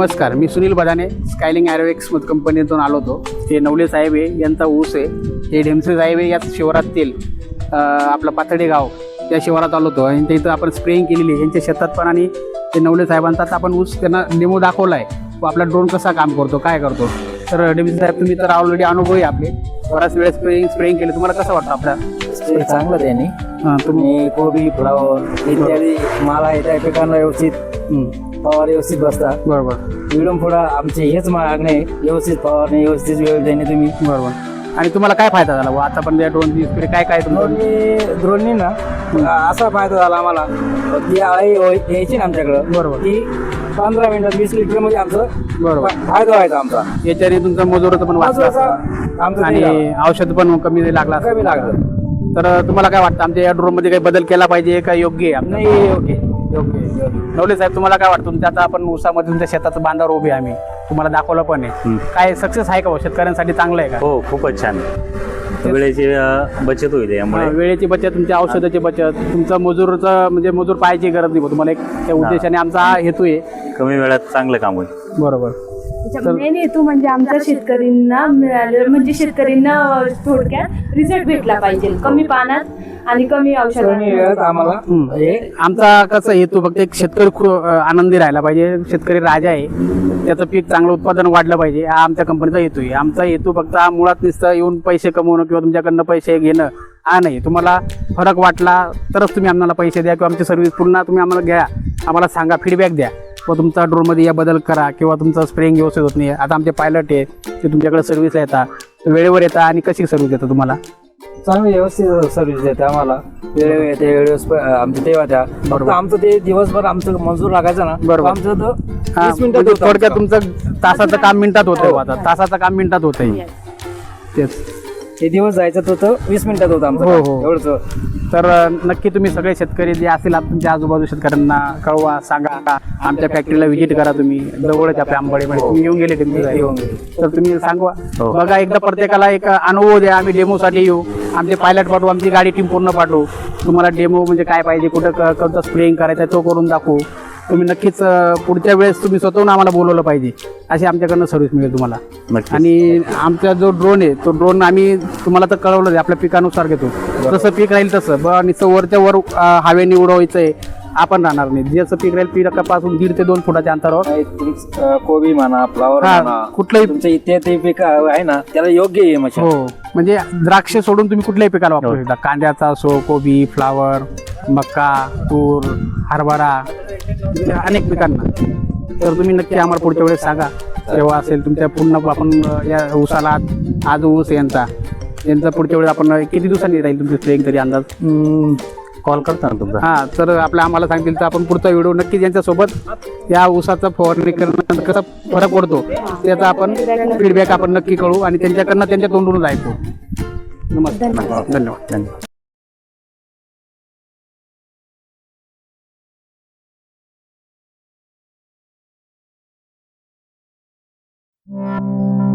नमस्कार मी सुनील बदाने स्कायलिंग ॲरोवेक्स मध कंपनीतून आलो होतो. हे नवले साहेब आहे यांचा ऊस आहे. हे ढेमसे साहेब आहे याच शिवारातील आपलं पाथर्डे गाव या शिवारात आलो होतो. आणि इथं आपण स्प्रेइंग केलेली आहे. यांच्या शेतात पण आणि ते नवले साहेबांचा आता आपण ऊस त्यांना डेमो दाखवला आहे व आपला ड्रोन कसा काम करतो काय करतो. तर डेमसे साहेब तुम्ही तर ऑलरेडी अनुभवी आहे आपले. बराच वेळेस स्प्रेइंग स्प्रेइंग केलं. तुम्हाला कसं वाटतं आपल्या चांगलं त्यांनी. तुम्ही कोबी फ्लावर इत्यादी माल आहे त्या पिकांना व्यवस्थित. हं, फवारे व्यवस्थित बसतात. बरोबर. इकडून पुढं आमचे हेच मागणे व्यवस्थित फवारणी व्यवस्थित वेळ देणे तुम्ही. बरोबर. आणि तुम्हाला काय फायदा झाला? बुवा? आता पण या ड्रोन स्प्रे काय काय तुमचं? द्रोणी द्रोणी ना असा फायदा झाला आम्हाला. ती आळी होय- यायची ना आमच्याकडं. बरोबर. ती पंधरा मिनिटात वीस लिटरमध्ये आमचं बरोबर. फा- फायदा व्हायचा आमचा. याच्याने तुमचं मजुराचं पण वाचलं आमचं आणि औषध पण कमी लागला. कमी लागलं. तर तुम्हाला काय वाटतं? आमच्या या ड्रोनमध्ये काही बदल केला पाहिजे? का योग्य आहे? आपलं? नाही ओके योग्य. नवले साहेब तुम्हाला काय वाटतं? तुमच्या आता आपण उसामध्ये तुमच्या शेताचं बांधावर उभे आहे आम्ही. तुम्हाला दाखवलं पण आहे. काय सक्सेस आहे का हो? शेतकऱ्यांसाठी चांगलं आहे का? हो खूपच छान वेळेची अ, बचत होईल हा, यामुळे वेळेची बचत तुमच्या औषधाची बचत तुमचं मजूरचं म्हणजे मजूर पाहायची गरज नाही. तुम्हाला. एक त्या उद्देशाने आमचा हा हेतू आहे. कमी वेळात चांगलं काम होईल. बरोबर. मेन हेतू म्हणजे आमच्या शेतकऱ्यांना मिळालं म्हणजे शेतकऱ्यांना थोडक्यात रिझल्ट भेटला पाहिजे. कमी पाण्यात आणि कमी कमी औषधात वेळात आम्हाला हम्म. हे आमचा कसं हेतू फक्त एक शेतकरी खू अं, आनंदी राहायला पाहिजे. शेतकरी राजा आहे. त्याचं पीक चांगलं उत्पादन वाढलं पाहिजे. हा आमच्या कंपनीचा हेतू आहे. आमचा हेतू फक्त हा मुळात नुसतं येऊन पैसे कमवणं किंवा तुमच्याकडनं पैसे घेणं हा नाही. तुम्हाला फरक वाटला तरच तुम्ही आम्हाला पैसे द्या किंवा आमची सर्व्हिस पुन्हा तुम्ही आम्हाला घ्या. आम्हाला सांगा फीडबॅक द्या. व तुमचा ड्रोनमध्ये या बदल करा किंवा तुमचं स्प्रेंग व्यवस्थित होत नाही. आता आमचे पायलट आहे ते तुमच्याकडे सर्व्हिस येतात. वेळेवर येतात आणि कशी सर्व्हिस देतात तुम्हाला? चांगली व्यवस्थित सर्व्हिस देते आम्हाला. वेळेवर येते वेळेवर आमच्या तेव्हा त्या. बरोबर. आमचं ते दिवसभर आमचं मजूर लागायचं ना बरोबर. आमचं तर हा, वीस मिनिटात म्हणजे होतं थोडक्यात आमचं तुमचं तासाचं काम मिनिटात होतं आता. तासाचं काम मिनिटात होतं तेच. ते दिवस जायचं तर तर वीस मिनिटात होतं आमचं हो, काम. हो. एवढंच. तर अ, नक्की तुम्ही सगळे शेतकरी जे असतील आप- तुमच्या आजूबाजू शेतकऱ्यांना कळवा सांगा का आमच्या फॅक्टरीला व्हिजिट करा तुम्ही. जवळच आपल्या आंबाडीमध्ये तुम्ही येऊन गेले तुम्ही येऊन तर तुम्ही सांगवा. हो. बघा एकदा प्रत्येकाला एक अनुभव द्या. आम्ही डेमोसाठी येऊ. आमचे पायलट पाठवू आमची गाडी टीम पूर्ण पाठवू. तुम्हाला डेमो म्हणजे काय पाहिजे कुठं क- कोणतं स्प्रेइंग करायचं आहे तो करून दाखवू. तुम्ही नक्कीच पुढच्या वेळेस तुम्ही स्वतःहून आम्हाला बोलवलं पाहिजे. अशी आमच्याकडनं सर्व्हिस मिळेल तुम्हाला. आणि आमचा जो ड्रोन आहे तो ड्रोन आम्ही तुम्हाला तर कळवलं आहे आपल्या पिकानुसार घेतो. जसं पीक राहील तसं. ब नुसतं वरच्या वर हवेने उडवायचं आहे आपण राहणार नाही. जसं पीक राहील पिकापासून दीड ते दोन फुटाच्या अंतरावर. नाही, तुमचं, अं, कोबी म्हणा फ्लावर हा, म्हणा कुठलंही तुमचं इत्यादी पीक आहे ना त्याला योग्य आहे मशीन हो म्हणजे द्राक्ष सोडून तुम्ही कुठल्याही पिकाला वापरू शकता. कांद्याचा असो कोबी फ्लावर मका तूर हरभरा म्हणजे अनेक पिकांना. तर तुम्ही नक्की आम्हाला पुढच्या वेळेस सांगा. तेव्हा असेल तुमच्या पूर्ण आपण अं, या ऊसाला आज ऊस यांचा. यांचा पुढच्या वेळेस आपण किती दिवसांनी राहील तुमची स्प्रेइंग तरी अंदाज? कॉल करता ना तुमचा? हा तर आपल्या आम्हाला सांगतील तर आपण पुढचा व्हिडिओ नक्कीच यांच्यासोबत या ऊसाचा फवारणी करणं कसा फरक पडतो त्याचा आपण फीडबॅक आपण नक्की कळू आणि त्यांच्याकडनं त्यांच्या तोंडूनच ऐकू नमस्कार. धन्यवाद. धन्यवाद. Thank